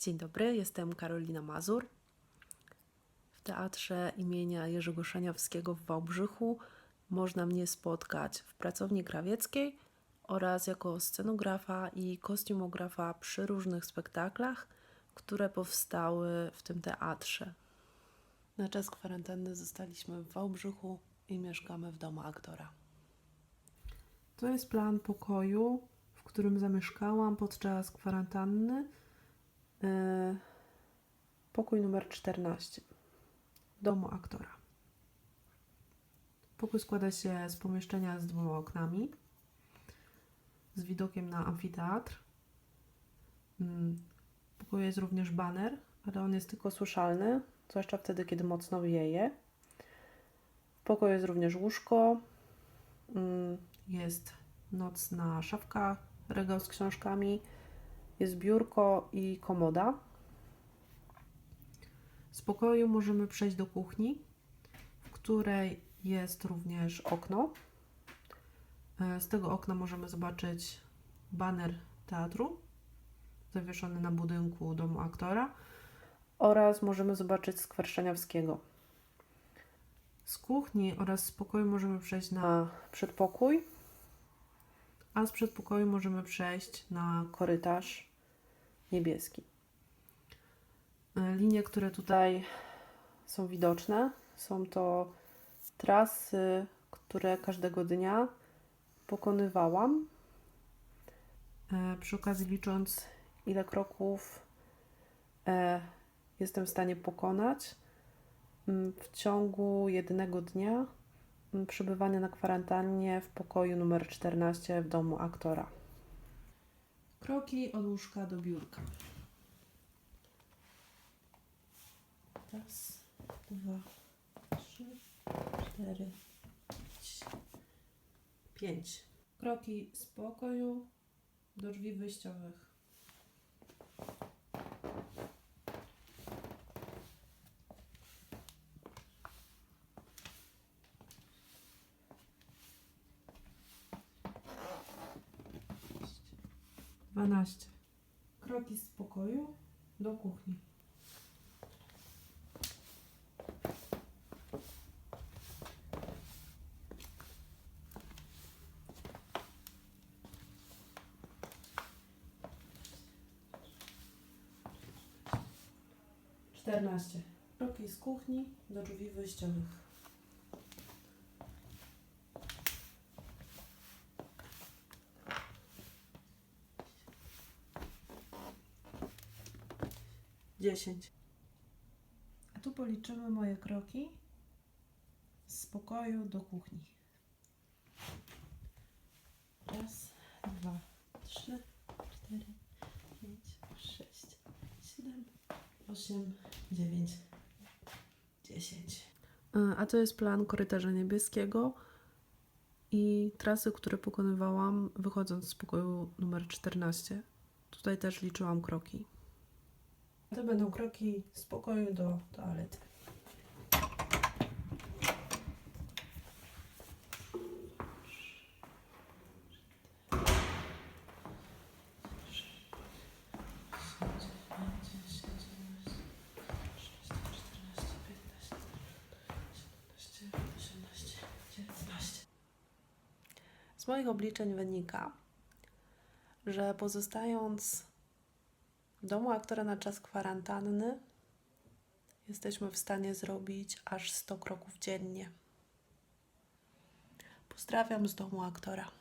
Dzień dobry, jestem Karolina Mazur. W teatrze imienia Jerzego Szaniawskiego w Wałbrzychu można mnie spotkać w pracowni krawieckiej oraz jako scenografa i kostiumografa przy różnych spektaklach, które powstały w tym teatrze. Na czas kwarantanny zostaliśmy w Wałbrzychu i mieszkamy w domu aktora. To jest plan pokoju, w którym zamieszkałam podczas kwarantanny. E, Pokój numer 14 domu aktora. Pokój składa się z pomieszczenia z dwoma oknami, z widokiem na amfiteatr. Mm, W pokoju jest również baner, ale on jest tylko słyszalny, zwłaszcza wtedy, kiedy mocno wieje. W pokoju jest również łóżko, mm, jest nocna szafka, regał z książkami, jest biurko i komoda. Z pokoju możemy przejść do kuchni, w której jest również okno. E, Z tego okna możemy zobaczyć baner teatru zawieszony na budynku domu aktora oraz możemy zobaczyć skwer Szaniawskiego. Z kuchni oraz z pokoju możemy przejść na przedpokój, a z przedpokoju możemy przejść na korytarz niebieski. E, Linie, które tutaj są widoczne, są to trasy, które każdego dnia pokonywałam. E, Przy okazji licząc, ile kroków e, jestem w stanie pokonać mm, w ciągu jednego dnia mm, przebywania na kwarantannie w pokoju numer 14 w domu aktora. Kroki od łóżka do biurka. Raz, dwa, trzy, cztery, pięć. Kroki z pokoju do drzwi wyjściowych. Dwanaście. Kroki z pokoju do kuchni. Czternaście. Kroki z kuchni do drzwi wyjściowych. Dziesięć. A tu policzymy moje kroki z pokoju do kuchni. Raz, dwa, trzy, cztery, pięć, sześć, siedem, osiem, dziewięć, dziesięć. A to jest plan korytarza niebieskiego i trasy, które pokonywałam wychodząc z pokoju numer 14. Tutaj też liczyłam kroki. To będą kroki z pokoju do toalety. Z moich obliczeń wynika, że pozostając domu aktora na czas kwarantanny jesteśmy w stanie zrobić aż 100 kroków dziennie. Pozdrawiam z domu aktora.